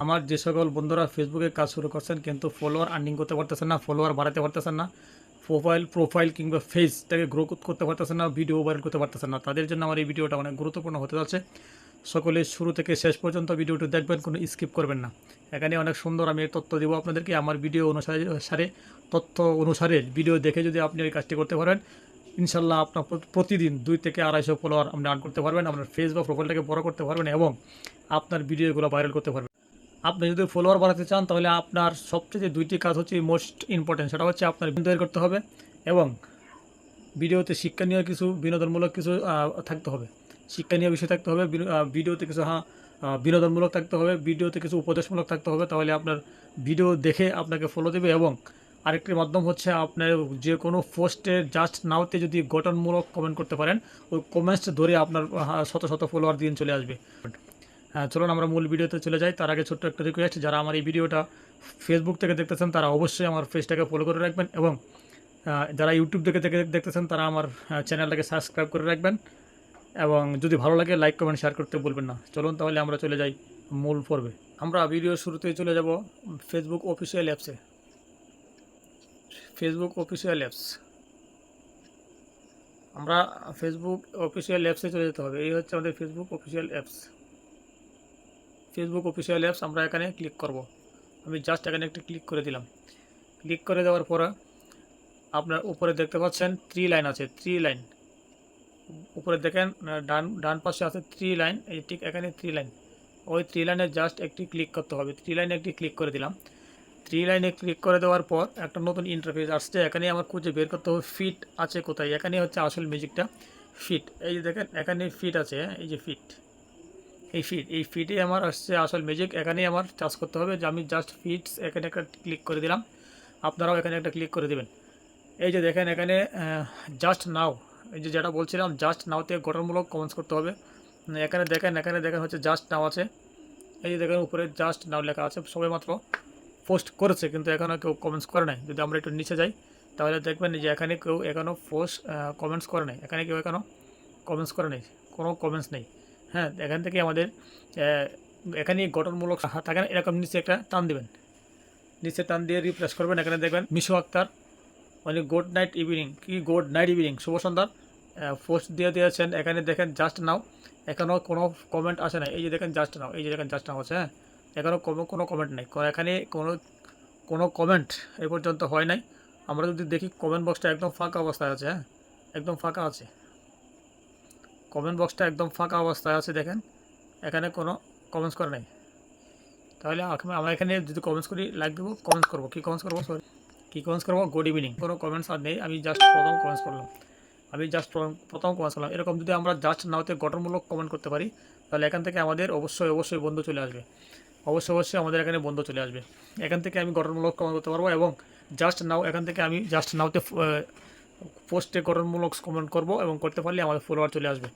আমার যে সকল বন্ধুরা ফেসবুকে কাজ শুরু করছেন কিন্তু ফলোয়ার আর্নিং করতে পারতেছেন না ফলোয়ার বাড়াতে পারতেছেন না প্রোফাইল প্রোফাইল কিংবা ফেসটাকে গ্রো করতে পারতেছেন না ভিডিও ভাইরাল করতে পারতেছেন না। তাদের জন্য আমার এই ভিডিওটা অনেক গুরুত্বপূর্ণ হতে যাচ্ছে। সকলে শুরু থেকে শেষ পর্যন্ত ভিডিওটি দেখবেন, কোনো স্কিপ করবেন না। এখানে অনেক সুন্দর আমি তথ্য দেবো আপনাদেরকে। আমার ভিডিও অনুসারে সারে তথ্য অনুসারে ভিডিও দেখে যদি আপনি ওই কাজটি করতে পারেন, ইনশাল্লাহ আপনার প্রতিদিন দুই থেকে আড়াইশো ফলোয়ার আপনি আর্ন করতে পারবেন, আপনার ফেস বা প্রোফাইলটাকে বড় করতে পারবেন এবং আপনার ভিডিওগুলো ভাইরাল করতে পারবেন। আপনি যদি ফলোয়ার বাড়াতে চান, তাহলে আপনার সবচেয়ে যে দুইটি কাজ হচ্ছে মোস্ট ইম্পর্টেন্ট সেটা হচ্ছে আপনার তৈরি করতে হবে এবং ভিডিওতে শিক্ষণীয় কিছু, বিনোদনমূলক কিছু থাকতে হবে। শিক্ষণীয় বিষয় থাকতে হবে ভিডিওতে কিছু হ্যাঁ বিনোদনমূলক থাকতে হবে, ভিডিওতে কিছু উপদেশমূলক থাকতে হবে, তাহলে আপনার ভিডিও দেখে আপনাকে ফলো দেবে এবং আরেকটি মাধ্যম হচ্ছে আপনার যে কোনো পোস্টে জাস্ট নাওতে যদি গঠনমূলক কমেন্ট করতে পারেন, ওই কমেন্টস ধরে আপনার শত শত ফলোয়ার দিন চলে আসবে। হ্যাঁ চলুন আমরা মূল ভিডিওতে চলে যাই। তার আগে ছোট্ট একটা রিকোয়েস্ট যারা আমার এই ভিডিওটা ফেসবুক থেকে দেখতেছেন, তারা অবশ্যই আমার পেজটাকে ফলো করে রাখবেন এবং যারা ইউটিউব থেকে দেখতেছেন, তারা আমার চ্যানেলটাকে সাবস্ক্রাইব করে রাখবেন। এবং যদি ভালো লাগে লাইক কমেন্ট শেয়ার করতে বলবেন না। চলুন তাহলে আমরা চলে যাই মূল পর্বে। আমরা ভিডিও শুরুতেই চলে যাব ফেসবুক অফিসিয়াল অ্যাপসে ফেসবুক অফিসিয়াল অ্যাপস আমরা ফেসবুক অফিসিয়াল অ্যাপসে চলে যেতে হবে। এই হচ্ছে আমাদের Facebook official apps Facebook official apps আমরা এখানে ক্লিক করব। আমি জাস্ট এখানে একটি ক্লিক করে দিলাম। ক্লিক করে দেওয়ার পরে আপনার উপরে দেখতে পাচ্ছেন থ্রি লাইন আছে থ্রি লাইন উপরে দেখেন ডান ডান পাশে আছে থ্রি লাইন এই ঠিক এখানে থ্রি লাইন ওই থ্রি লাইনে জাস্ট একটি ক্লিক করতে হবে। থ্রি লাইনে একটি ক্লিক করে দিলাম। থ্রি লাইনে ক্লিক করে দেওয়ার পর একটা নতুন ইন্টারফেস আসছে। এখানে আমার খুঁজে বের করতে হবে ফিট আছে কোথায়। এখানে হচ্ছে আসল মিউজিকটা ফিট এই যে দেখেন এখানে ফিট আছে হ্যাঁ, এই যে ফিট এই ফিট এই ফিটে আমার আসছে আসল ম্যাজিক এখানেই আমার চার্জ করতে হবে। যে আমি জাস্ট ফিটস এখানে একটা ক্লিক করে দিলাম। আপনারাও এখানে একটা ক্লিক করে দেবেন। এই যে দেখেন এখানে জাস্ট নাও এই যে যেটা বলছিলাম জাস্ট নাওতে গঠনমূলক কমেন্টস করতে হবে। এখানে দেখেন এখানে দেখেন হচ্ছে জাস্ট নাও আছে। এই যে দেখেন উপরে জাস্ট নাও লেখা আছে সবাই মাত্র পোস্ট করেছে, কিন্তু এখনও কেউ কমেন্টস করে নাই। যদি আমরা একটু নিচে যাই, তাহলে দেখবেন যে এখানে কেউ এখনও পোস্ট কমেন্টস করে নাই। এখানে কেউ এখনও কমেন্টস করে নেই। কোনো কমেন্টস নেই। হ্যাঁ এখান থেকে আমাদের এখানে গঠনমূলক থাকেন এরকম নিচে একটা টান দেবেন। নিচে টান দিয়ে রিপ্লেস করবেন, এখানে দেখবেন মিশু আক্তার মানে গুড নাইট ইভিনিং কি গুড নাইট ইভিনিং শুভ সন্ধ্যার পোস্ট দিয়ে দিয়েছেন, এখানে দেখেন জাস্ট নাও এখনও কোনো কমেন্ট আসে না এই যে দেখেন জাস্ট নাও এই যে দেখেন জাস্ট নাও আছে হ্যাঁ। এখনও কোনো কোনো কমেন্ট নেই। এখানে কোনো কোনো কমেন্ট এ পর্যন্ত হয় নাই। আমরা যদি দেখি কমেন্ট বক্সটা একদম ফাঁকা অবস্থায় আছে হ্যাঁ। একদম ফাঁকা আছে। কমেন্ট বক্সটা একদম ফাঁকা অবস্থায় আছে দেখেন। এখানে কোনো কমেন্টস করে নাই। তাহলে আম- আমরা এখানে যদি কমেন্টস করি লাইক দেবো কমেন্টস করব। কী কমেন্টস করব? সরি কী কমেন্টস করব? গুড ইভিনিং কোনো কমেন্টস আর নেই। আমি জাস্ট প্রথম কমেন্টস করলাম। আমি জাস্ট প্রথম কমেন্টস করলাম। এরকম যদি আমরা জাস্ট নাওতে গঠনমূলক কমেন্ট করতে পারি, তাহলে এখান থেকে আমাদের অবশ্যই অবশ্যই বন্ধু চলে আসবে। অবশ্যই অবশ্যই আমাদের এখানে বন্ধু চলে আসবে। এখান থেকে আমি গঠনমূলক কমেন্ট করতে পারব এবং জাস্ট নাও এখান থেকে আমি জাস্ট নাওতে পোস্টে করণমূলক কমেন্ট করব এবং করতে পারলে আমাদের ফলোয়ার চলে আসবে।